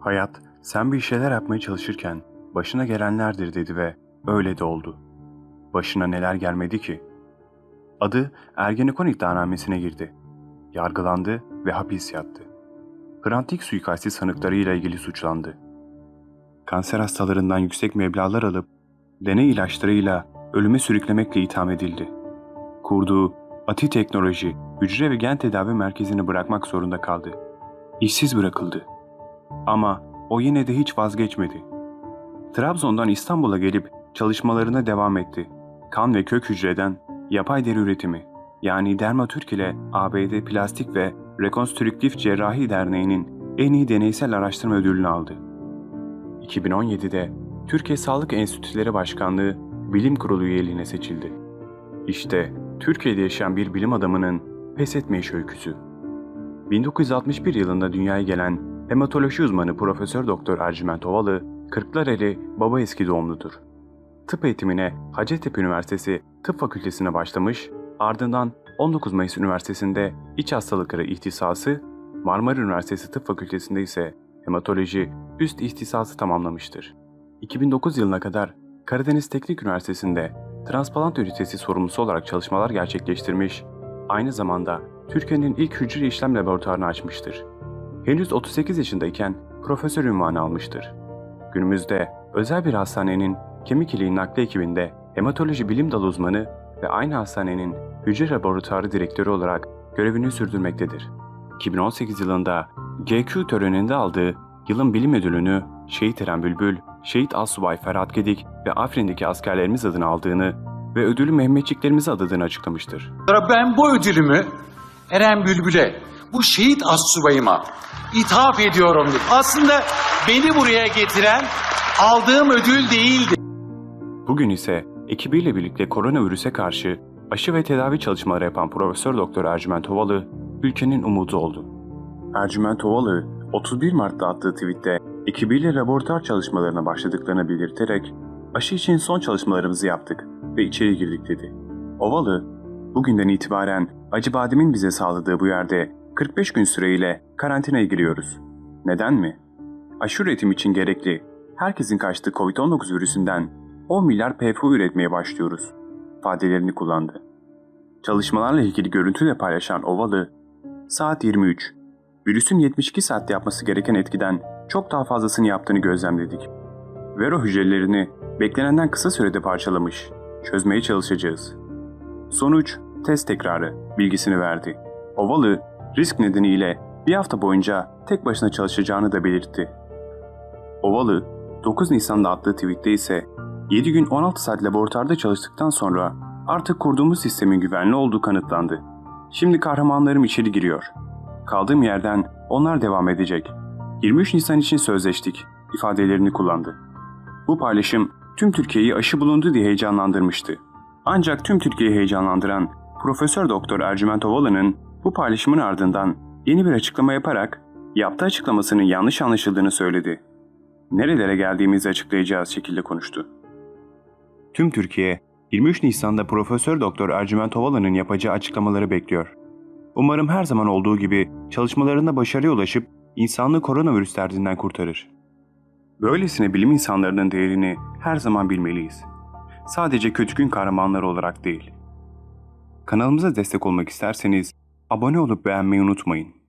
Hayat, sen bir şeyler yapmaya çalışırken başına gelenlerdir dedi ve öyle de oldu. Başına neler gelmedi ki? Adı Ergenekon iddianamesine girdi. Yargılandı ve hapis yattı. Hrant suikasti sanıklarıyla ilgili suçlandı. Kanser hastalarından yüksek meblağlar alıp deney ilaçlarıyla ölüme sürüklemekle itham edildi. Kurduğu Ati Teknoloji Hücre ve Gen Tedavi Merkezi'ni bırakmak zorunda kaldı. İşsiz bırakıldı. Ama o yine de hiç vazgeçmedi. Trabzon'dan İstanbul'a gelip çalışmalarına devam etti. Kan ve kök hücreden yapay deri üretimi yani Dermatürk ile ABD Plastik ve Rekonstrüktif Cerrahi Derneği'nin en iyi deneysel araştırma ödülünü aldı. 2017'de Türkiye Sağlık Enstitüleri Başkanlığı Bilim Kurulu üyeliğine seçildi. İşte Türkiye'de yaşayan bir bilim adamının pes etmeyiş öyküsü. 1961 yılında dünyaya gelen hematoloji uzmanı Profesör Doktor Ercüment Ovalı, Kırklareli baba eski doğumludur. Tıp eğitimine Hacettepe Üniversitesi Tıp Fakültesine başlamış, ardından 19 Mayıs Üniversitesi'nde İç Hastalıkları ihtisası, Marmara Üniversitesi Tıp Fakültesi'nde ise hematoloji üst ihtisası tamamlamıştır. 2009 yılına kadar Karadeniz Teknik Üniversitesi'nde transplant ünitesi sorumlusu olarak çalışmalar gerçekleştirmiş, aynı zamanda Türkiye'nin ilk hücre işlem laboratuvarını açmıştır. Henüz 38 yaşındayken profesör ünvanı almıştır. Günümüzde özel bir hastanenin kemik iliği nakli ekibinde hematoloji bilim dalı uzmanı ve aynı hastanenin hücre laboratuvarı direktörü olarak görevini sürdürmektedir. 2018 yılında GQ töreninde aldığı yılın bilim ödülünü Şehit Eren Bülbül, Şehit Asubay Ferhat Gedik ve Afrin'deki askerlerimiz adına aldığını ve ödülü Mehmetçiklerimiz adadığını açıklamıştır. Ben bu ödülümü Eren Bülbül'e, bu şehit astsubayıma ithaf ediyorum dedi. Aslında beni buraya getiren aldığım ödül değildi. Bugün ise ekibiyle birlikte koronavirüse karşı aşı ve tedavi çalışmaları yapan Profesör Doktor Ercüment Ovalı ülkenin umudu oldu. Ercüment Ovalı 31 Mart'ta attığı tweette ekibiyle laboratuvar çalışmalarına başladıklarını belirterek aşı için son çalışmalarımızı yaptık ve içeri girdik dedi. Ovalı, bugünden itibaren Acıbadem'in bize sağladığı bu yerde 45 gün süreyle karantinaya giriyoruz. Neden mi? Aşı üretim için gerekli herkesin kaçtığı COVID-19 virüsünden 10 milyar PFU üretmeye başlıyoruz ifadelerini kullandı. Çalışmalarla ilgili görüntü de paylaşan Ovalı, saat 23, virüsün 72 saatte yapması gereken etkiden çok daha fazlasını yaptığını gözlemledik. Vero hücrelerini beklenenden kısa sürede parçalamış, çözmeye çalışacağız. Sonuç, test tekrarı bilgisini verdi. Ovalı, risk nedeniyle bir hafta boyunca tek başına çalışacağını da belirtti. Ovalı, 9 Nisan'da attığı tweette ise 7 gün 16 saat laboratuvarda çalıştıktan sonra artık kurduğumuz sistemin güvenli olduğu kanıtlandı. Şimdi kahramanlarım içeri giriyor. Kaldığım yerden onlar devam edecek. 23 Nisan için sözleştik ifadelerini kullandı. Bu paylaşım tüm Türkiye'yi aşı bulundu diye heyecanlandırmıştı. Ancak tüm Türkiye'yi heyecanlandıran Profesör Doktor Ercüment Ovalı'nın bu paylaşımın ardından yeni bir açıklama yaparak yaptığı açıklamasının yanlış anlaşıldığını söyledi. Nerelere geldiğimizi açıklayacağız şekilde konuştu. Tüm Türkiye 23 Nisan'da Profesör Doktor Ercüment Ovalı'nın yapacağı açıklamaları bekliyor. Umarım her zaman olduğu gibi çalışmalarında başarıya ulaşıp insanlığı koronavirüs derdinden kurtarır. Böylesine bilim insanlarının değerini her zaman bilmeliyiz. Sadece kötü gün kahramanları olarak değil. Kanalımıza destek olmak isterseniz abone olup beğenmeyi unutmayın.